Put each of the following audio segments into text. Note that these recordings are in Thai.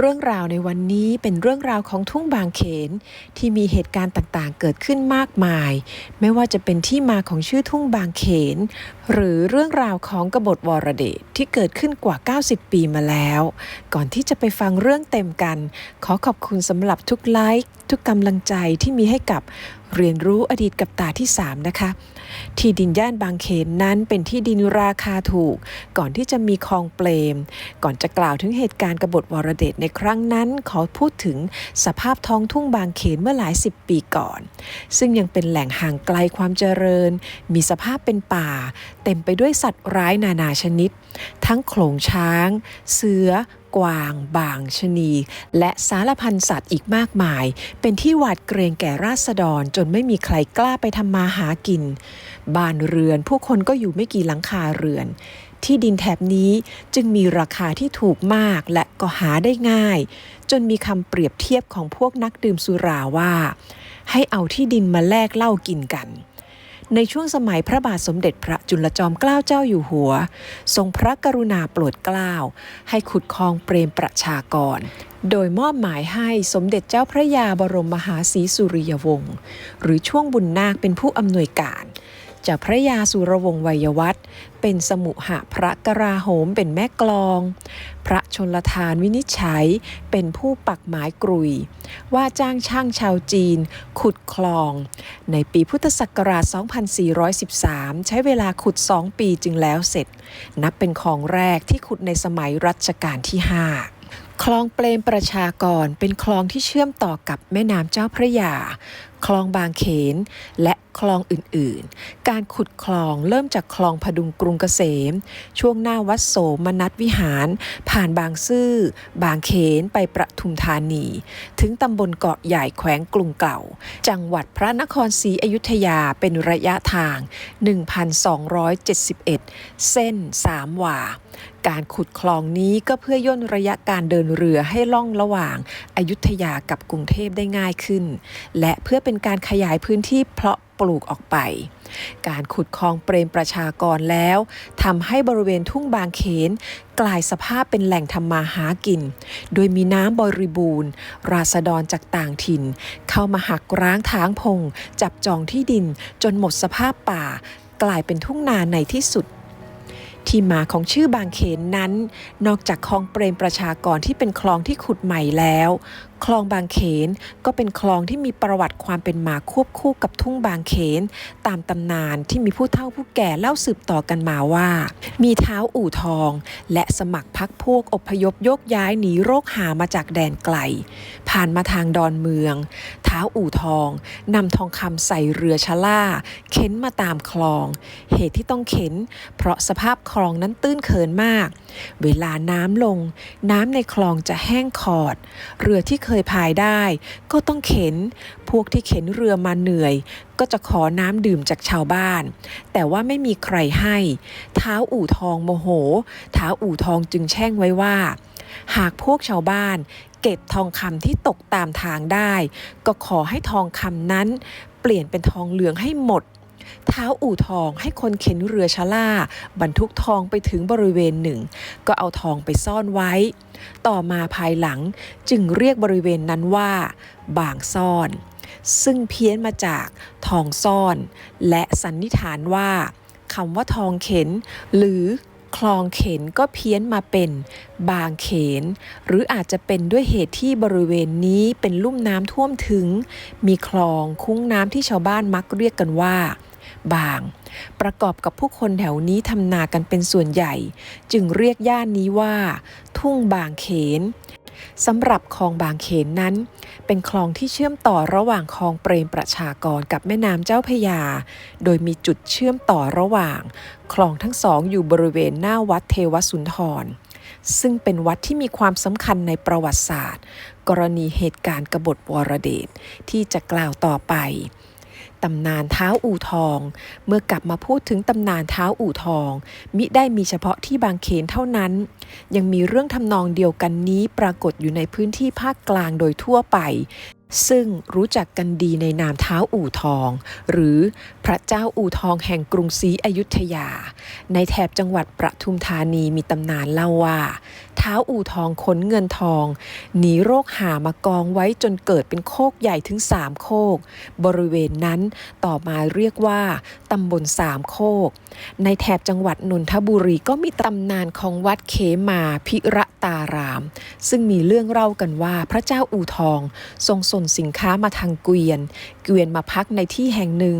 เรื่องราวในวันนี้เป็นเรื่องราวของทุ่งบางเขน ที่มีเหตุการณ์ต่างๆ เกิดขึ้นมากมาย ไม่ว่าจะเป็นที่มาของชื่อทุ่งบางเขน หรือเรื่องราวของกบฏวรเดชที่เกิดขึ้นกว่า 90 ปีมาแล้ว ก่อนที่จะไปฟังเรื่องเต็มกัน ขอขอบคุณสำหรับทุกไลค์ ทุกกำลังใจที่มีให้กับเรียนรู้อดีตกับตาที่ 3 นะคะ ที่ดินย่านบางเขนนั้นเป็นที่ดินราคาถูก ก่อนที่จะมีคลองเปลม ก่อนจะกล่าวถึงเหตุการณ์กบฏวรเดชในครั้งนั้น ขอพูดถึงสภาพท้องทุ่งบางเขนเมื่อหลายสิบปีก่อน ซึ่งยังเป็นแหล่งห่างไกลความเจริญ มีสภาพเป็นป่า เต็มไปด้วยสัตว์ร้ายนานาชนิด ทั้งโขลงช้าง เสือ กวาง บางชนี และสารพันสัตว์อีกมากมาย เป็นที่หวาดเกรงแก่ราษฎรจนไม่มีใครกล้าไปทำมาหากิน บ้านเรือนผู้คนก็อยู่ไม่กี่หลังคาเรือน ที่ดินแถบนี้จึงมีราคาที่ถูกมากและก็หาได้ง่าย จนมีคำเปรียบเทียบของพวกนักดื่มสุราว่า ให้เอาที่ดินมาแลกเหล้ากินกัน ในช่วงสมัยพระบาทสมเด็จพระจุลจอมเกล้าเจ้าอยู่หัว ทรงพระกรุณาโปรดเกล้า ให้ขุดคลองเปรมประชากร โดยมอบหมายให้สมเด็จเจ้าพระยาบรมมหาศรีสุริยวงศ์หรือช่วงบุญนาคเป็นผู้อำนวยการ จากพระยาสุรวงศ์วัยวัฒน์เป็นสมุหะพระกราโหมเป็นแม่กลอง พระชนลทานวินิจฉัยเป็นผู้ปักหมายกรุย ว่าจ้างช่างชาวจีน ขุดคลอง ในปีพุทธศักราช 2413 ใช้เวลาขุด 2 ปีจึงแล้วเสร็จ นับเป็นคลองแรกที่ขุดในสมัยรัชกาลที่ 5คลองเปรมประชากรเป็นคลองที่เชื่อมต่อกับแม่น้ำเจ้าพระยา คลองบางเขน และคลองอื่นๆ การขุดคลองเริ่มจากคลองพดุงกรุงเกษม ช่วงหน้าวัดโสมนัสวิหาร ผ่านบางซื่อ บางเขนไปประทุมธานี ถึงตำบลเกาะใหญ่แขวงกรุงเก่า จังหวัดพระนครศรีอยุธยาเป็นระยะทาง 1,271 เส้น 3 หว่าการขุดคลองนี้ก็เพื่อย่นระยะการเดินเรือให้ล่องระหว่างอายุทยากับกรุงเทพได้ง่ายขึ้น และเพื่อเป็นการขยายพื้นที่เพาะปลูกออกไป การขุดคลองเปรมประชากรแล้วทำให้บริเวณทุ่งบางเขน กลายสภาพเป็นแหล่งทำมาหากิน โดยมีน้ำบริบูรณ์ ราษฎรจากต่างถิ่น เข้ามาหักร้างทางพง จับจองที่ดินจนหมดสภาพป่า กลายเป็นทุ่งนาในที่สุดที่มาของชื่อบางเขนนั้น นอกจากคลองเปรมประชากรที่เป็นคลองที่ขุดใหม่แล้ว คลองบางเขนก็เป็นคลองที่มีประวัติความเป็นมาควบคู่กับทุ่งบางเขน ตามตำนานที่มีผู้เฒ่าผู้แก่เล่าสืบต่อกันมาว่า มีเท้าอู่ทอง และสมัครพักพวกอพยพยกย้ายหนีโรคหามาจากแดนไกล ผ่านมาทางดอนเมือง เท้าอู่ทองนำทองคำใส่เรือชะล่า เข็นมาตามคลอง เหตุที่ต้องเข็น เพราะสภาพคลองนั้นตื้นเขินมาก เวลาน้ำลง น้ำในคลองจะแห้งขอด เรือที่เคคยพายได้ ก็ต้องเข็น พวกที่เข็นเรือมาเหนื่อย ก็จะขอน้ำดื่มจากชาวบ้าน แต่ว่าไม่มีใครให้ท้าอู่ทองโมโหท้าอู่ทองจึงแช่งไว้ว่า หากพวกชาวบ้าน เก็บทองคำที่ตกตามทางได้ ก็ขอให้ทองคำนั้น เปลี่ยนเป็นทองเหลืองให้หมด เท้าอู่ทองให้คนเข็นเรือชะล่า บรรทุกทองไปถึงบริเวณหนึ่ง ก็เอาทองไปซ่อนไว้ ต่อมาภายหลังจึงเรียกบริเวณนั้นว่า บางซ่อน ซึ่งเพี้ยนมาจากทองซ่อน และสันนิษฐานว่าคำว่าทองเข็น หรือ คลองเขนก็เพี้ยนมาเป็นบางเขน หรืออาจจะเป็นด้วยเหตุที่บริเวณนี้เป็นลุ่มน้ำท่วมถึง มีคลองคุ้งน้ำที่ชาวบ้านมักเรียกกันว่า บาง ประกอบกับผู้คนแถวนี้ทำนากันเป็นส่วนใหญ่ จึงเรียกย่านนี้ว่า ทุ่งบางเขน สำหรับคลองบางเขนนั้น เป็นคลองที่เชื่อมต่อระหว่างคลองเปรมประชากรกับแม่น้ำเจ้าพยา โดยมีจุดเชื่อมต่อระหว่าง คลองทั้งสองอยู่บริเวณหน้าวัดเทวสุนทร ซึ่งเป็นวัดที่มีความสำคัญในประวัติศาสตร์ กรณีเหตุการณ์กบฏวรเดชที่จะกล่าวต่อไป ตำนานเท้าอู่ทอง เมื่อกลับมาพูดถึงตำนานเท้าอู่ทอง มิได้มีเฉพาะที่บางเขนเท่านั้น ยังมีเรื่องทำนองเดียวกันนี้ปรากฏอยู่ในพื้นที่ภาคกลางโดยทั่วไป ซึ่งรู้จักกันดีในนามเท้าอู่ทอง หรือพระเจ้าอู่ทองแห่งกรุงศรีอยุธยา ในแถบจังหวัดประทุมธานีมีตำนานเล่าว่า ท้าท้าอู่ทองขนเงินทอง หนีโรคหามากองไว้จนเกิดเป็นโคกใหญ่ถึงสามโคก บริเวณนั้นต่อมาเรียกว่าตำบลสามโคก ในแถบจังหวัดนนทบุรีก็มีตำนานของวัดเขมาพิระตาราม ซึ่งมีเรื่องเล่ากันว่าพระเจ้าอู่ทองทรงส่งสินค้ามาทางเกวียน เกวียนมาพักในที่แห่งหนึ่ง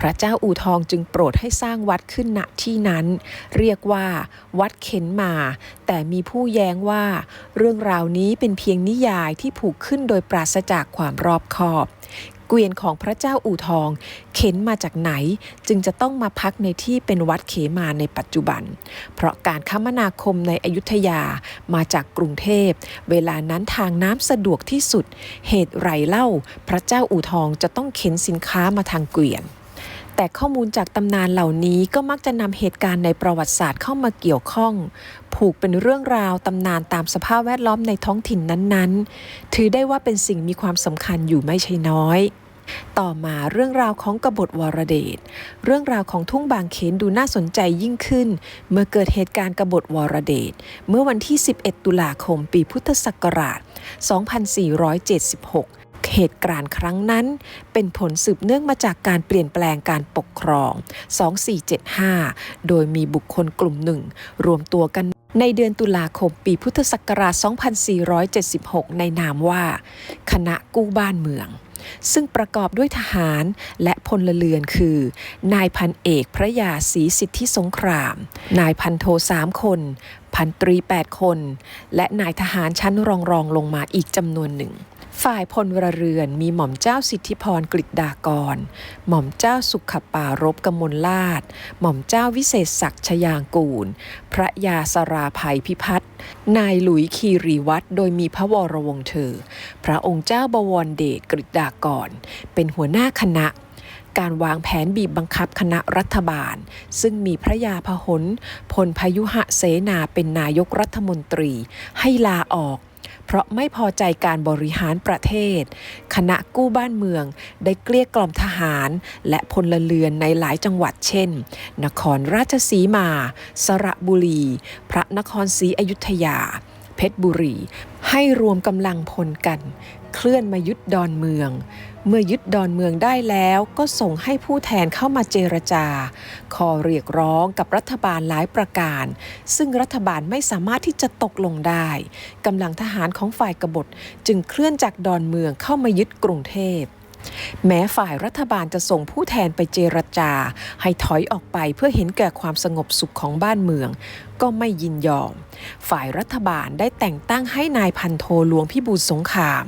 พระเจ้าอู่ทองจึงโปรดให้สร้างวัดขึ้นณที่นั้น เรียกว่า วัดเข็นมา แต่มีผู้แย้งว่า เรื่องราวนี้เป็นเพียงนิยายที่ผูกขึ้นโดยปราศจากความรอบคอบ เกวียนของพระเจ้าอู่ทอง เข็นมาจากไหนจึงจะต้องมาพักในที่เป็นวัดเขมาในปัจจุบัน เพราะการคมนาคมในอยุธยามาจากกรุงเทพ เวลานั้นทางน้ำสะดวกที่สุด เหตุไรเล่า พระเจ้าอู่ทองจะต้องเข็นสินค้ามาทางเกวียนแต่ข้อมูลจากตำนานเหล่านี้ก็มักจะนำเหตุการณ์ในประวัติศาสตร์เข้ามาเกี่ยวข้อง ผูกเป็นเรื่องราวตำนานตามสภาพแวดล้อมในท้องถิ่นนั้นๆ ถือได้ว่าเป็นสิ่งมีความสำคัญอยู่ไม่ใช่น้อย ต่อมาเรื่องราวของกบฏวรเดช เรื่องราวของทุ่งบางเขนดูน่าสนใจยิ่งขึ้น เมื่อเกิดเหตุการณ์กบฏวรเดช เมื่อวันที่ 11 ตุลาคม ปีพุทธศักราช 2476เหตุการณ์ครั้งนั้น เป็นผลสืบเนื่องมาจากการเปลี่ยนแปลงการปกครอง 2475 โดยมีบุคคลกลุ่มหนึ่ง รวมตัวกัน ในเดือนตุลาคมปีพุทธศักราช 2476 ในนามว่า คณะกู้บ้านเมือง ซึ่งประกอบด้วยทหารและพลเรือนคือ นายพันเอกพระยาศรีสิทธิสงคราม นายพันโทสามคน พันตรี 8 คน และนายทหารชั้นรองรองลงมาอีกจำนวนหนึ่ง ฝ่ายพลเรือนมีหม่อมเจ้าสิทธิพรกฤษดากร หม่อมเจ้าสุขปารบกมลลาดหม่อมเจ้าวิเศษศักดิ์ชยางกูล พระยาสราภัยพิพัฒน์นายหลุยคีรีวัตรโดยมีพระวรวงศ์เธอ พระองค์เจ้าบวรเดชกฤษดากร เป็นหัวหน้าคณะการวางแผนบีบบังคับคณะรัฐบาล ซึ่งมีพระยาพหลพลพยุหะเสนาเป็นนายกรัฐมนตรี ให้ลาออก เพราะไม่พอใจการบริหารประเทศ คณะกู้บ้านเมืองได้เกลี้ยกล่อมทหาร และพลเรือนในหลายจังหวัดเช่น นครราชสีมา สระบุรี พระนครศรีอยุธยา เพชรบุรี ให้รวมกำลังพลกัน เคลื่อนมายึดดอนเมือง เมื่อยึดดอนเมืองได้แล้วก็ส่งให้ผู้แทนเข้ามาเจรจา ขอเรียกร้องกับรัฐบาลหลายประการ ซึ่งรัฐบาลไม่สามารถที่จะตกลงได้กำลังทหารของฝ่ายกบฏจึงเคลื่อนจากดอนเมืองเข้ามายึดกรุงเทพ แม้ฝ่ายรัฐบาลจะส่งผู้แทนไปเจรจา ให้ถอยออกไปเพื่อเห็นแก่ความสงบสุขของบ้านเมือง ก็ไม่ยินยอม ฝ่ายรัฐบาลได้แต่งตั้งให้นายพันโทหลวงพิบูลสงคราม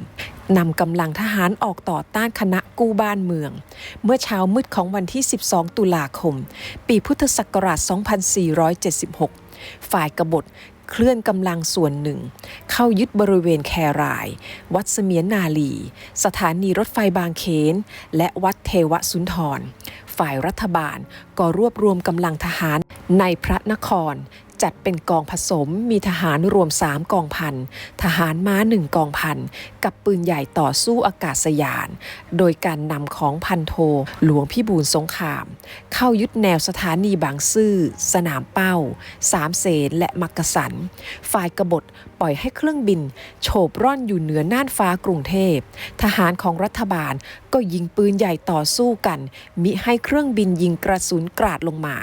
นำกำลังทหารออกต่อต้านคณะกู้บ้านเมือง เมื่อเช้ามืดของวันที่ 12 ตุลาคม ปีพุทธศักราช 2476 ฝ่ายกบฏเคลื่อนกำลังส่วนหนึ่ง เข้ายึดบริเวณแคราย วัดเสมียนนาลี สถานีรถไฟบางเขน และวัดเทวสุนทร ฝ่ายรัฐบาลก็รวบรวมกำลังทหารในพระนคร จัดเป็นกองผสม มีทหารรวม 3 กองพัน ทหารม้า 1 กองพัน กับปืนใหญ่ต่อสู้อากาศยาน โดยการนำของพันโท หลวงพิบูลสงคราม เข้ายึดแนวสถานีบางซื่อ สนามเป้า สามเสนและมักกะสัน ฝ่ายกบฏปล่อยให้เครื่องบิน โฉบร่อนอยู่เหนือน่านฟ้ากรุงเทพ ทหารของรัฐบาลก็ยิงปืนใหญ่ต่อสู้กัน มิให้เครื่องบินยิงกระสุนกราดลงมา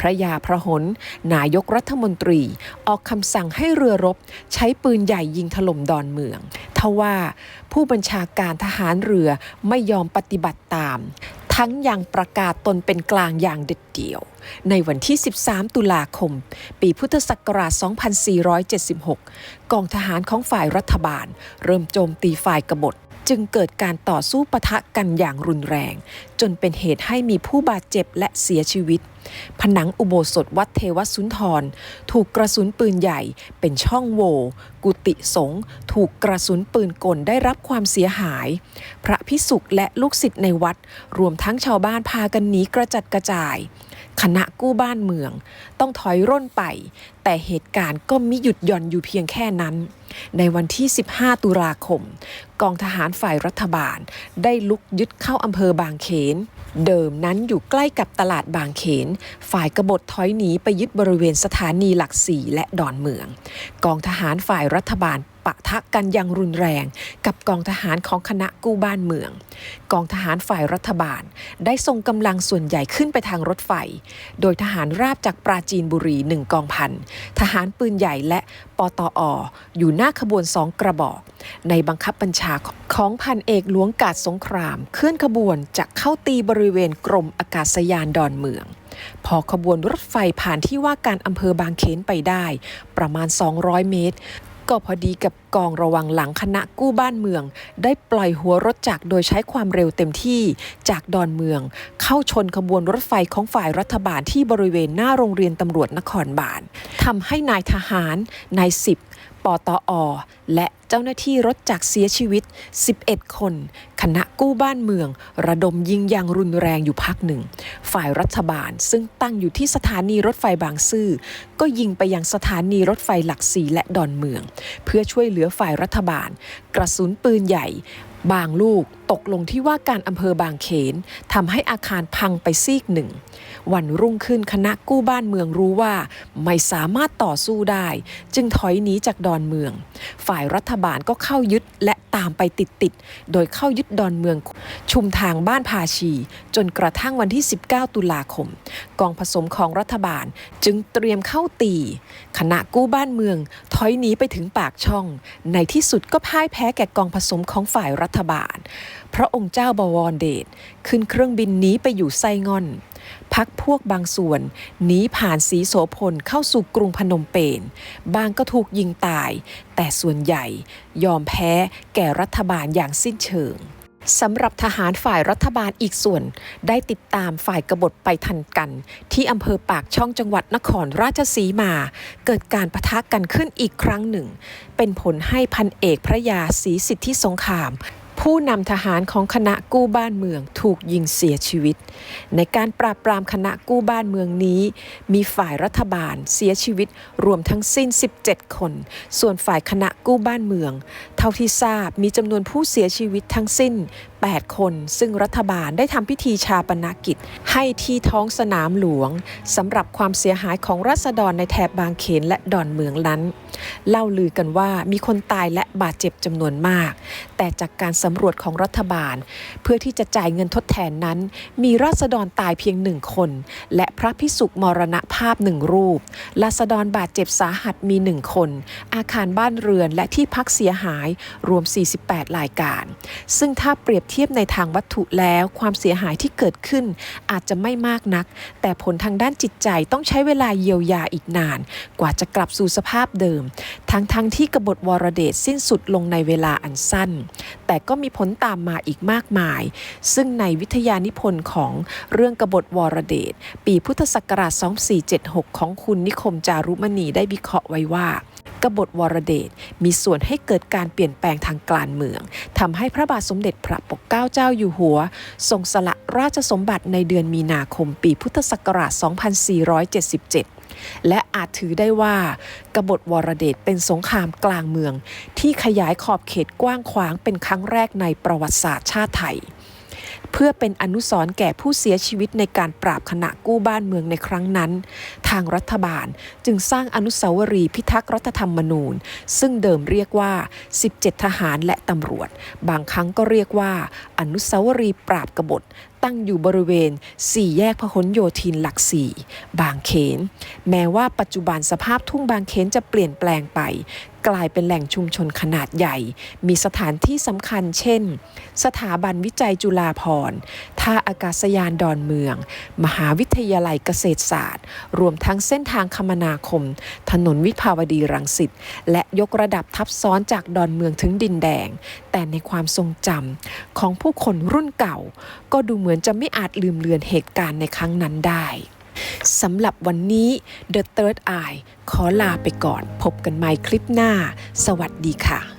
พระยาพระหนนายกรัฐมนตรี ออกคำสั่งให้เรือรบ ใช้ปืนใหญ่ยิงถล่มดอนเมืองทว่าผู้บัญชาการทหารเรือไม่ยอมปฏิบัติตาม ทั้งยังประกาศตนเป็นกลางอย่างเด็ดเดี่ยว ในวันที่ 13 ตุลาคม ปีพุทธศักราช 2476 กองทหารของฝ่ายรัฐบาล เริ่มโจมตีฝ่ายกบฏจึงเกิดการต่อสู้ปะทะกันอย่างรุนแรง จนเป็นเหตุให้มีผู้บาดเจ็บและเสียชีวิต ผนังอุโบสถวัดเทวสุนทร ถูกกระสุนปืนใหญ่เป็นช่องโหว่กุฏิสงฆ์ถูกกระสุนปืนกลได้รับความเสียหาย พระพิสุกและลูกศิษย์ในวัด รวมทั้งชาวบ้านพากันหนีกระจัดกระจาย คณะกู้บ้านเมือง ต้องถอยร่นไปแแต่เหตุการณ์ก็มิหยุดหย่อนอยู่เพียงแค่นั้น ในวันที่ 15 ตุลาคม กองทหารฝ่ายรัฐบาล ได้ลุกยึดเข้าอำเภอบางเขน เดิมนั้นอยู่ใกล้กับตลาดบางเขนฝ่ายกบฏถอยหนีไปยึดบริเวณสถานีหลักสี่และดอนเมือง กองทหารฝ่ายรัฐบาลปะทะกันอย่างรุนแรง กับกองทหารของคณะกู้บ้านเมือง กองทหารฝ่ายรัฐบาล ได้ส่งกำลังส่วนใหญ่ขึ้นไปทางรถไฟ โดยทหารราบจากปราจีนบุรีหนึ่งกองพัน ทหารปืนใหญ่และปตอ อยู่หน้าขบวนสองกระบอก ในบังคับบัญชาของพันเอกหลวงกาดสงคราม เคลื่อนขบวนจะเข้าตีบริเวณกรมอากาศยานดอนเมือง พอขบวนรถไฟผ่านที่ว่าการอำเภอบางเขนไปได้ ประมาณ 200 เมตร ก็พอดีกับกองระวังหลังคณะกู้บ้านเมือง ได้ปล่อยหัวรถจักรโดยใช้ความเร็วเต็มที่จากดอนเมือง เข้าชนขบวนรถไฟของฝ่ายรัฐบาลที่บริเวณหน้าโรงเรียนตำรวจนครบาลทำให้นายทหารนายสิบ ปตอ และเจ้าหน้าที่รถจักรเสียชีวิต 11 คน คณะกู้บ้านเมือง ระดมยิงอย่างรุนแรงอยู่พักหนึ่ง ฝ่ายรัฐบาลซึ่งตั้งอยู่ที่สถานีรถไฟบางซื่อ ก็ยิงไปยังสถานีรถไฟหลักสีและดอนเมือง เพื่อช่วยเหลือฝ่ายรัฐบาล กระสุนปืนใหญ่บางลูกตกลงที่ว่าการอำเภอบางเขนทำให้อาคารพังไปซีกหนึ่ง วันรุ่งขึ้นคณะกู้บ้านเมืองรู้ว่า ไม่สามารถต่อสู้ได้ จึงถอยหนีจากดอนเมือง ฝ่ายรัฐบาลก็เข้ายึดและตามไปติดๆ โดยเข้ายึดดอนเมืองชุมทางบ้านพาชี จนกระทั่งวันที่ 19 ตุลาคม กองผสมของรัฐบาลจึงเตรียมเข้าตีคณะกู้บ้านเมือง อยหนีไปถึงปากช่อง ในที่สุดก็พ่ายแพ้แก่กองผสมของฝ่ายรัฐบาล พระองค์เจ้าบวรเดชขึ้นเครื่องบินหนีไปอยู่ไซงอน พักพวกบางส่วนหนีผ่านสีโสพลเข้าสู่กรุงพนมเปญบางก็ถูกยิงตาย แต่ส่วนใหญ่ยอมแพ้แก่รัฐบาลอย่างสิ้นเชิง สำหรับทหารฝ่ายรัฐบาลอีกส่วน ได้ติดตามฝ่ายกบฏไปทันกัน ที่อำเภอปากช่องจังหวัดนครราชสีมา เกิดการประทะกันขึ้นอีกครั้งหนึ่ง เป็นผลให้พันเอกพระยาศรีสิทธิสงคราม ผู้นำทหารของคณะกู้บ้านเมืองถูกยิงเสียชีวิต ในการปราบปรามคณะกู้บ้านเมืองนี้ มีฝ่ายรัฐบาลเสียชีวิตรวมทั้งสิ้น 17 คน ส่วนฝ่ายคณะกู้บ้านเมือง เท่าที่ทราบมีจำนวนผู้เสียชีวิตทั้งสิ้น8 คน ซึ่งรัฐบาลได้ทำพิธีชาปนกิจ ให้ที่ท้องสนามหลวงสำหรับความเสียหายของรัษฎรในแถบบางเขนและดอนเมืองนั้น เล่าลือกันว่ามีคนตายและบาดเจ็บจำนวนมาก แต่จากการสำรวจของรัฐบาล เพื่อที่จะจ่ายเงินทดแทนนั้น มีราษฎรตายเพียงหนึ่งคน และพระพิสุมรณภาพหนึ่งรูปราษฎรบาดเจ็บสาหัสมีหนึ่งคน อาคารบ้านเรือนและที่พักเสียหายรวม 48รายการ ซึ่งถ้าเปรียบเทียบในทางวัตถุแล้วความเสียหายที่เกิดขึ้น อาจจะไม่มากนัก แต่ผลทางด้านจิตใจต้องใช้เวลาเยียวยาอีกนาน กว่าจะกลับสู่สภาพเดิม ทั้งๆทที่กบฏวรเดชสิ้นสุดลงในเวลาอันสั้น แต่ก็มีผลตามมาอีกมากมาย ซึ่งในวิทยานิพนธ์ของเรื่องกบฏวรเดชปีพุทธศักราช 2476 ของคุณนิคมจารุมณีได้วิเคราะห์ไว้ว่า กบฏวรเดชมีส่วนให้เกิดการเปลี่ยนแปลงทางการเมืองทำให้พระบาทสมเด็จพระปกเกล้าเจ้าอยู่หัว ทรงสละราชสมบัติในเดือนมีนาคมปีพุทธศักราช 2477และอาจถือได้ว่ากบฏวรเดชเป็นสงครามกลางเมือง ที่ขยายขอบเขตกว้างขวางเป็นครั้งแรกในประวัติศาสตร์ชาติไทย เพื่อเป็นอนุสรณ์แก่ผู้เสียชีวิตในการปราบคณะกู้บ้านเมืองในครั้งนั้น ทางรัฐบาลจึงสร้างอนุสาวรีย์พิทักษ์รัฐธรรมนูญ ซึ่งเดิมเรียกว่า 17 ทหารและตำรวจ บางครั้งก็เรียกว่า อนุสาวรีย์ปราบกบฏตั้งอยู่บริเวณ 4 แยกพหลโยธินหลักสี่บางเขน แม้ว่าปัจจุบันสภาพทุ่งบางเขนจะเปลี่ยนแปลงไปกลายเป็นแหล่งชุมชนขนาดใหญ่ มีสถานที่สำคัญเช่น สถาบันวิจัยจุฬาภรณ์ท่าอากาศยานดอนเมือง มหาวิทยาลัยเกษตรศาสตร์ รวมทั้งเส้นทางคมนาคม ถนนวิภาวดีรังสิต และยกระดับทับซ้อนจากดอนเมืองถึงดินแดง แต่ในความทรงจำของผู้คนรุ่นเก่า ก็ดูเหมือนจะไม่อาจลืมเลือนเหตุการณ์ในครั้งนั้นได้ สำหรับวันนี้ The Third Eye ขอลาไปก่อน พบกันใหม่คลิปหน้า สวัสดีค่ะ